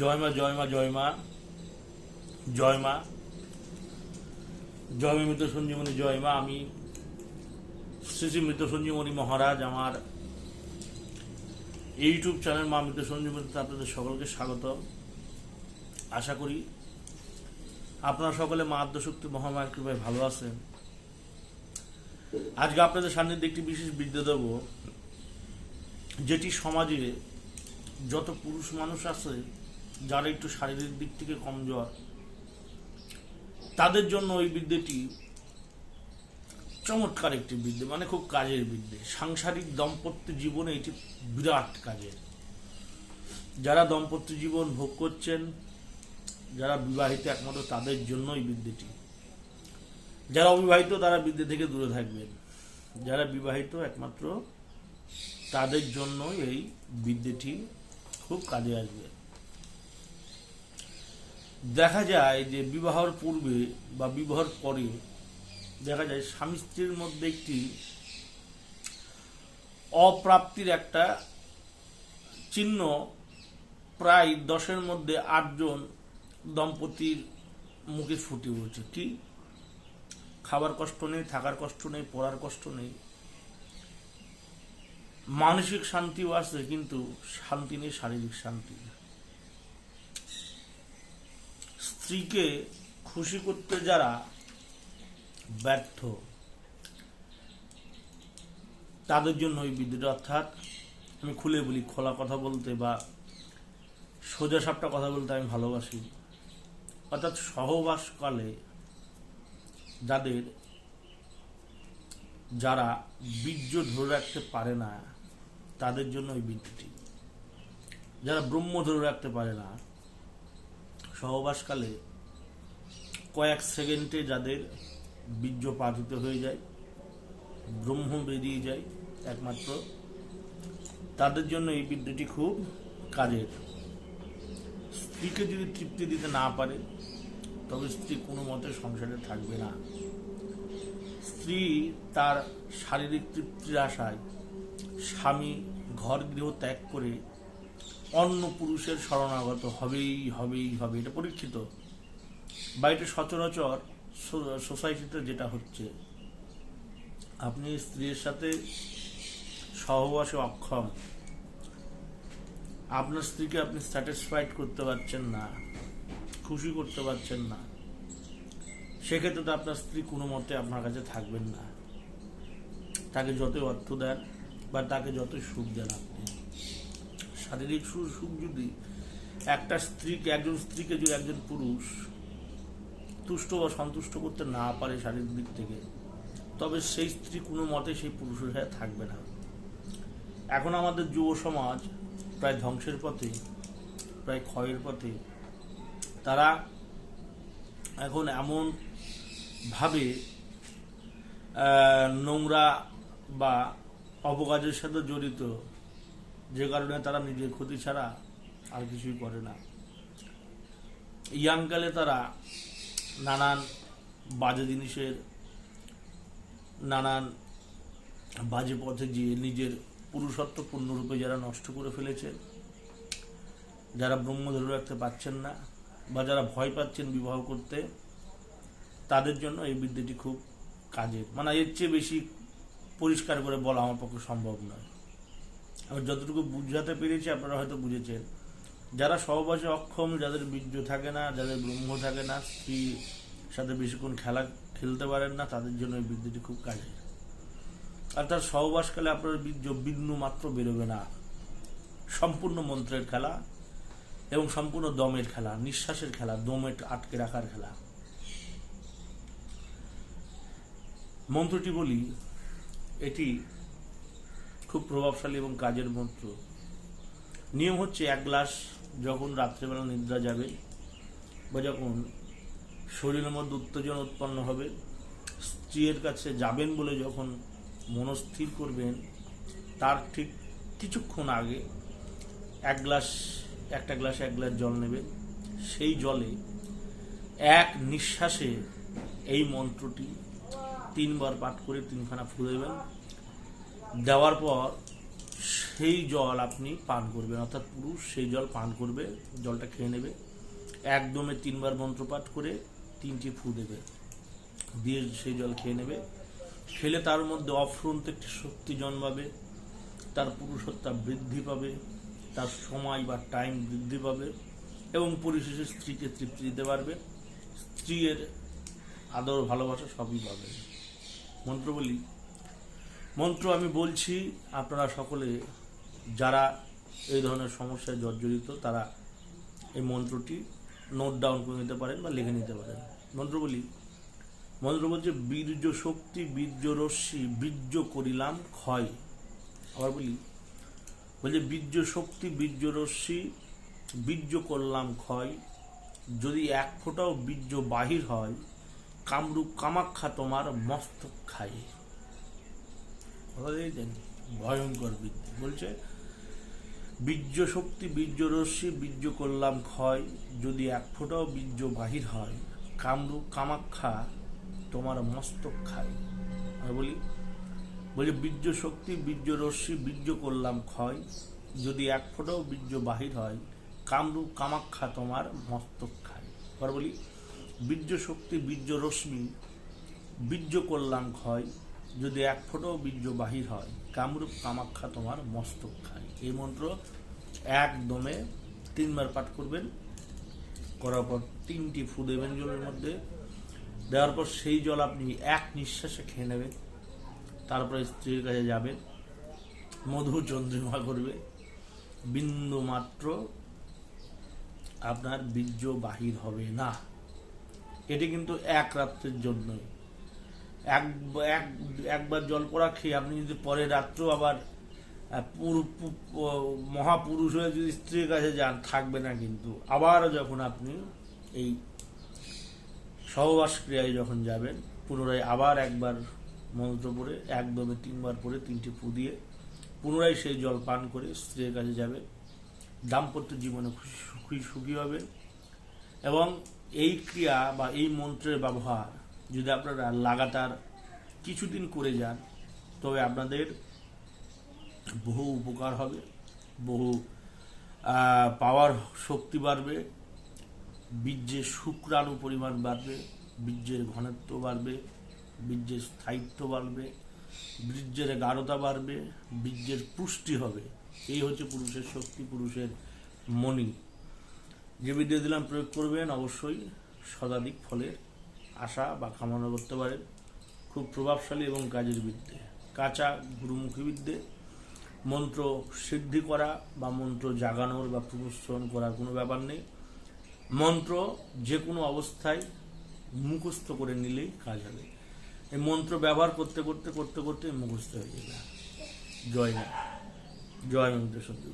জয় মা জয় মা জয় মা জয় মা, জয় মৃত সঞ্জীবনী, জয় মা, আমি শ্রী শ্রী মৃত সঞ্জীবনী মহারাজ, আমার ইউটিউব চ্যানেল মা মৃত সঞ্জীবনীতে আপনাদের সকলকে স্বাগত। আশা করি আপনারা সকলে মা আদ্যশক্তি মহামায়ের কৃপায় ভালো আছেন। আজকে আপনাদের সান্নিধ্যে একটি বিশেষ বিদ্যা দেব, যেটি সমাজে যত পুরুষ মানুষ আছে যারা একটু শারীরিক দিক থেকে কমজোর, তাদের জন্য ওই বিদ্যেটি চমৎকার একটি বিদ্যে মানে খুব কাজের বিদ্যে। সাংসারিক দাম্পত্য জীবনে এটি বিরাট কাজের। যারা দাম্পত্য জীবন ভোগ করছেন, যারা বিবাহিত একমাত্র, তাদের জন্য এই বিদ্যেটি। যারা অবিবাহিত, তারা বিদ্যে থেকে দূরে থাকবেন। যারা বিবাহিত একমাত্র, তাদের জন্য এই বিদ্যেটি খুব কাজে আসবে। দেখা যায় যে বিবাহর পূর্বে বা বিবাহর পরে দেখা যায় স্বামী স্ত্রীর মধ্যে একটি অপ্রাপ্তির একটা চিহ্ন প্রায় দশের মধ্যে আটজন দম্পতির মুখে ফুটে উঠেছে। কি? খাবার কষ্ট নেই, থাকার কষ্ট নেই, পড়ার কষ্ট নেই। মানসিক শান্তিও আছে, কিন্তু শান্তি নেই, শারীরিক শান্তি স্ত্রীকে খুশি করতে যারা ব্যর্থ, তাদের জন্য ওই বিদ্যুৎ অর্থাৎ আমি খুলে বলি, খোলা কথা বলতে বা সোজা সাপটা কথা বলতে আমি ভালোবাসি। অর্থাৎ সহবাসকালে যাদের, যারা বীর্য ধরে রাখতে পারে না, তাদের জন্য ওই বিদ্যুৎটি। যারা ব্রহ্ম ধরে রাখতে পারে না সহবাসকালে কয়েক সেকেন্ডে যাদের বীর্য পাতিত হয়ে যায়, ব্রহ্ম বেরিয়ে যায় একমাত্র, তাদের জন্য এই বিদ্যুৎটি খুব কাজের। স্ত্রীকে যদি তৃপ্তি দিতে না পারে, তবে স্ত্রী কোনো মতে সংসারে থাকবে না। স্ত্রী তার শারীরিক তৃপ্তির আশায় স্বামী ঘর গৃহ ত্যাগ করে অন্য পুরুষের শরণাগত হবেই হবেই হবে এটা পরীক্ষিত। বা এটা সচরাচর সোসাইটিতে যেটা হচ্ছে, আপনি স্ত্রীর সাথে সহবাসে অক্ষম, আপনার স্ত্রীকে আপনি স্যাটিসফাইড করতে পারছেন না, খুশি করতে পারছেন না, সেক্ষেত্রে তো আপনার স্ত্রী কোনো মতে আপনার কাছে থাকবেন না। তাকে যতই অর্থ দেন বা তাকে যতই সুখ দেন আপনি। শারীরিক সুখ যদি একটা স্ত্রীকে, একজন স্ত্রীকে যদি একজন পুরুষ তুষ্ট বা সন্তুষ্ট করতে না পারে শারীরিক দিক থেকে, তবে সেই স্ত্রী কোনো মতে সেই পুরুষের সাথে থাকবে না। এখন আমাদের যুব সমাজ প্রায় ধ্বংসের পথে, প্রায় ক্ষয়ের পথে। তারা এখন এমন ভাবে নোংরা বা অপকাজের সাথে জড়িত যে কারণে তারা নিজের ক্ষতি ছাড়া আর কিছুই করে না। ইয়াংকালে তারা নানান বাজে জিনিসের, নানান বাজে পথে গিয়ে নিজের পুরুষত্ব পূর্ণরূপে যারা নষ্ট করে ফেলেছেন যারা ব্রহ্ম ধরে রাখতে পারছেন না বা যারা ভয় পাচ্ছেন বিবাহ করতে, তাদের জন্য এই বিদ্যাটি খুব কাজের। মানে এর চেয়ে বেশি পরিষ্কার করে বলা আমার পক্ষে সম্ভব নয়। আমি যতটুকু বুঝাতে পেরেছি, আপনারা হয়তো বুঝেছেন। যারা সহবাসে অক্ষম, যাদের বীর্য থাকে না, যাদের ব্রহ্ম থাকে না স্ত্রীর সাথে বেশিক্ষণ খেলা খেলতে পারেন না, তাদের জন্য এই বিদ্যুৎটি খুব কাজের। অর্থাৎ সহবাসকালে আপনার বীর্য বিঘ্ন মাত্র বেরোবে না। সম্পূর্ণ মন্ত্রের খেলা এবং সম্পূর্ণ দমের খেলা, নিঃশ্বাসের খেলা, দমে আটকে রাখার খেলা। মন্ত্রটি বলি, এটি খুব প্রভাবশালী এবং কাজের মন্ত্র। নিয়ম হচ্ছে এক গ্লাস যখন রাত্রেবেলা নিদ্রা যাবে বা যখন শরীরের মধ্যে উত্তেজনা উৎপন্ন হবে, স্ত্রীর কাছে যাবেন বলে যখন মনস্থির করবেন, তার ঠিক কিছুক্ষণ আগে এক গ্লাস, একটা গ্লাসে, এক গ্লাস জল নেবেন। সেই জলে এক নিঃশ্বাসে এই মন্ত্রটি তিনবার পাঠ করে তিনখানা ফু দেবেন। দেওয়ার পর সেই জল আপনি পান করবেন, অর্থাৎ পুরুষ সেই জল পান করবে, জলটা খেয়ে নেবে। একদমে তিনবার মন্ত্রপাঠ করে তিনটি ফু দেবে, দিয়ে সেই জল খেয়ে নেবে। খেলে তার মধ্যে অফ্রন্ত একটি শক্তি জন্মাবে, তার পুরুষত্বা বৃদ্ধি পাবে, তার সময় বা টাইম বৃদ্ধি পাবে এবং পরিশেষে স্ত্রীকে তৃপ্তি দিতে পারবে। স্ত্রীর আদর, ভালোবাসা সবই পাবে। মন্ত্র বলি মন্ত্র আমি বলছি, আপনারা সকলে যারা এই ধরনের সমস্যায় জর্জরিত, তারা এই মন্ত্রটি নোট ডাউন করে নিতে পারেন বা লিখে নিতে পারেন। মন্ত্র বলি, মন্ত্র বলছে, বীর্য শক্তি, বীর্য রশ্মি, বীর্য করিলাম ক্ষয়। আবার বলি, বলছে, বীর্য শক্তি, বীর্য রশ্মি, বীর্য করলাম ক্ষয়। যদি এক ফোঁটাও বীর্য বাহির হয়, কামরূপ কামাক্ষা তোমার মস্তক দিয়েছেন ভয়ঙ্কর বৃদ্ধি। বলছে বীর্য শক্তি বীর্য রশ্মি বীর্য করলাম ক্ষয়। যদি এক ফোঁটাও বীর্য বাহির হয় কামরূপ কামাক্ষা তোমার মস্তক খায়। আমি বলি বলি বীর্য শক্তি বীর্য রশ্মি বীর্য করলাম ক্ষয়। যদি এক ফোঁটাও বীর্য বাহির হয় কামরূপ কামাক্ষা তোমার মস্তক খায়। এবার বলি বীর্য শক্তি বীর্য রশ্মি বীর্য করলাম ক্ষয়। যদি এক ফোঁটাও বীর্য বাহির হয়, কামরূপ কামাক্ষা তোমার মস্তক খায়। এই মন্ত্র একদমে তিনবার পাঠ করবেন। করার পর তিনটি ফু দেবেন জলের মধ্যে। দেওয়ার পর সেই জল আপনি এক নিঃশ্বাসে খেয়ে নেবেন। তারপরে স্ত্রীর কাছে যাবেন। মধু চন্দ্রিমা করবে। বিন্দু মাত্র আপনার বীর্য বাহির হবে না। এটি কিন্তু এক রাত্রের জন্যই। এক এক, একবার খেয়ে আপনি যদি পরের রাত্রেও আবার পুরু- মহাপুরুষ হয়ে যদি স্ত্রীর কাছে যান, থাকবে না কিন্তু। আবার যখন আপনি এই সহবাস ক্রিয়ায় যখন যাবেন, পুনরায় আবার একবার মন্ত্র পড়ে, একদমে তিনবার পরে তিনটি ফু দিয়ে, পুনরায় সেই জল পান করে স্ত্রীর কাছে যাবে দাম্পত্য জীবনে খুশি সুখী সুখী হবে এবং এই ক্রিয়া বা এই মন্ত্রের ব্যবহার যদি আপনারা লাগাতার কিছুদিন করে যান, তবে আপনাদের বহু উপকার হবে, বহু পাওয়ার শক্তি বাড়বে বীর্যের শুক্রাণু পরিমাণ বাড়বে বীর্যের ঘনত্ব বাড়বে বীর্যের স্থায়িত্ব বাড়বে বীর্যের গাঢ়তা বাড়বে বীর্যের পুষ্টি হবে। এই হচ্ছে পুরুষের শক্তি, পুরুষের মণি। যে বিদ্যা দিলাম, প্রয়োগ করবেন, অবশ্যই শতাধিক ফলের আশা বা কামনা করতে পারেন খুব প্রভাবশালী এবং কাজের বিদ্যে কাঁচা গুরুমুখী বিদ্যে মন্ত্র সিদ্ধি করা বা মন্ত্র জাগানোর বা পুনঃস্মরণ করার কোনো ব্যাপার নেই। মন্ত্র যে কোনো অবস্থায় মুখস্থ করে নিলেই কাজ হবে। এই মন্ত্র ব্যবহার করতে করতে করতে করতে মুখস্থ হয়ে যাবে। জয় মা জয় মন্ত্র সত্যি